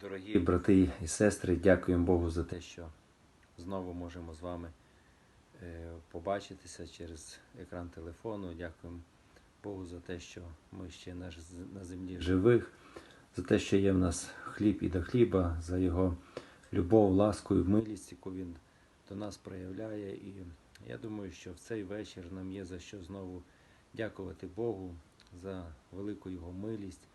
дорогі брати і сестри. Дякуємо Богу за те, що знову можемо з вами е, побачитися через екран телефону. Дякуємо Богу за те, що ми ще на землі живих, за те, що є в нас хліб і до хліба, за його любов, ласку і милість, яку він до нас проявляє. І я думаю, що в цей вечір нам є за що знову дякувати Богу за велику його милість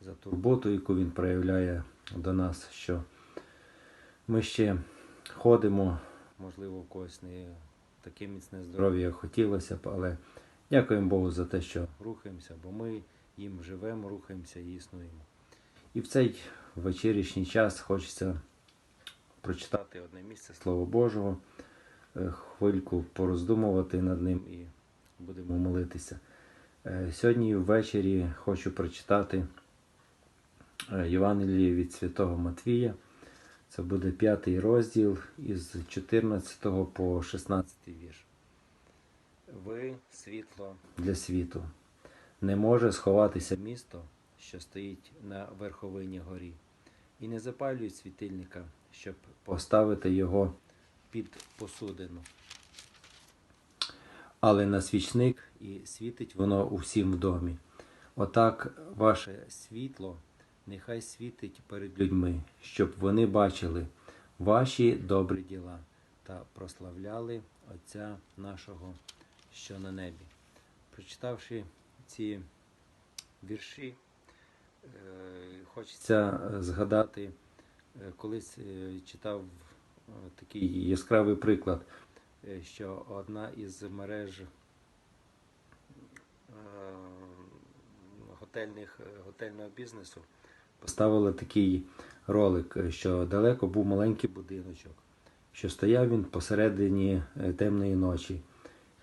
за турботу, яку він проявляє до нас, що ми ще ходимо, можливо, в когось не таке міцне здоров'я, як хотілося б, але дякуємо Богу за те, що рухаємося, бо ми їм живемо, рухаємося і існуємо. І в цей вечірній час хочеться прочитати одне місце Слова Божого, е, хвильку пороздумувати над ним і будемо молитися. Е, Сьогодні ввечері хочу прочитати е, Євангеліє від Святого Матвія. Це буде п'ятий розділ із 14 по 16 вірш. Ви світло для світу. Не може сховатися місто, що стоїть на верховині горі, і не запалюють світильника, щоб поставити його під посудину. Але на свічник і світить воно усім в домі. Отак ваше світло нехай світить перед людьми, щоб вони бачили ваші добрі діла та прославляли Отця нашого, що на небі. Прочитавши ці вірші, е, хочеться згадати, е, колись е, читав такий яскравий приклад, що одна із мереж готельних, готельного бізнесу поставила такий ролик, е, що далеко був маленький будиночок, що стояв він посередині е, темної ночі,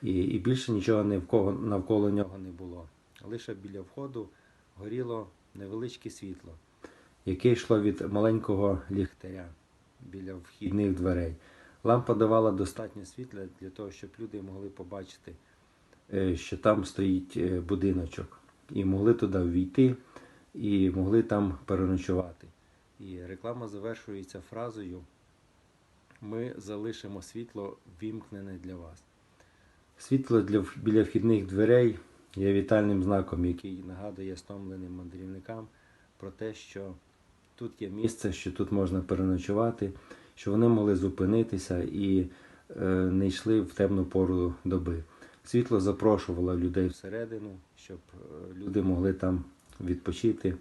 і, і більше нічого навколо, навколо нього не було. Лише біля входу горіло невеличке світло, яке йшло від маленького ліхтаря біля вхідних дверей. Лампа давала достатньо світла для того, щоб люди могли побачити, е, що там стоїть будиночок, і могли туди ввійти, і могли там переночувати. І реклама завершується фразою: Ми залишимо світло вімкнене для вас. Світло для, біля вхідних дверей є вітальним знаком, який нагадує стомленим мандрівникам про те, що тут є місце, що тут можна переночувати, що вони могли зупинитися і е, не йшли в темну пору доби. Світло запрошувало людей всередину, щоб е, люди могли там відпочити,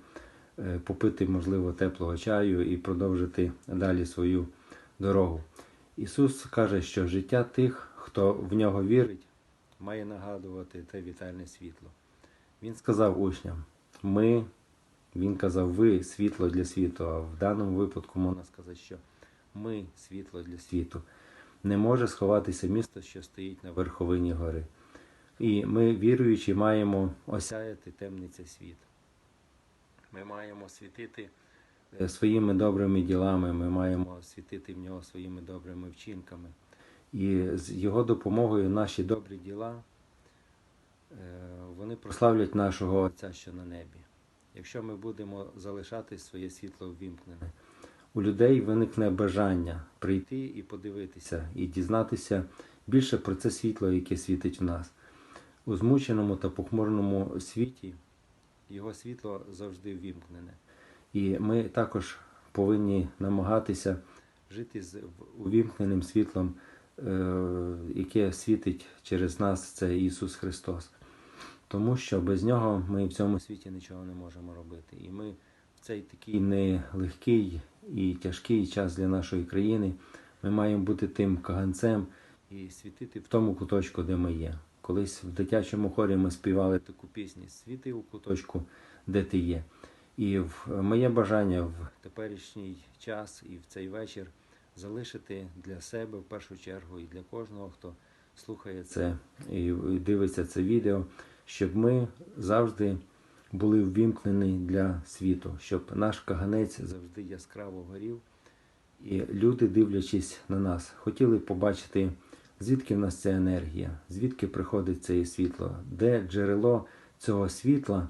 е, попити, можливо, теплого чаю і продовжити далі свою дорогу. Ісус каже, що життя тих, хто в нього вірить, має нагадувати те вітальне світло. Він сказав учням: ми, він казав, ви світло для світу, а в даному випадку можна сказати, що ми світло для світу. Не може сховатися місто, що стоїть на верховині гори. І ми, віруючи, маємо осяяти темний цей світ. Ми маємо світити е, своїми добрими ділами, ми маємо світити в нього своїми добрими вчинками. І з його допомогою наші добрі діла е, вони прославлять нашого Отця, що на небі. Якщо ми будемо залишати своє світло ввімкнене, у людей виникне бажання прийти і подивитися, і дізнатися більше про це світло, яке світить в нас. У змученому та похмурному світі його світло завжди ввімкнене. І ми також повинні намагатися жити з увімкненим світлом, е, яке світить через нас, це Ісус Христос. Тому що без нього ми в цьому світі нічого не можемо робити. І ми в цей такий нелегкий і тяжкий час для нашої країни ми маємо бути тим каганцем і світити в тому куточку, де ми є. Колись в дитячому хорі ми співали таку пісню Світи у куточку, де ти є. І моє бажання в теперішній час і в цей вечір залишити для себе в першу чергу і для кожного, хто слухає це і дивиться це відео, щоб ми завжди були ввімкнені для світу, щоб наш каганець завжди яскраво горів, і люди, дивлячись на нас, хотіли побачити, звідки в нас ця енергія, звідки приходить це світло, де джерело цього світла,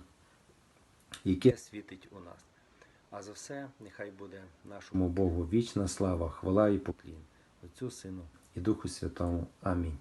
яке світить у нас. А за все нехай буде нашому Богу вічна слава, хвала і поклін, Отцю Сину і Духу Святому. Амінь.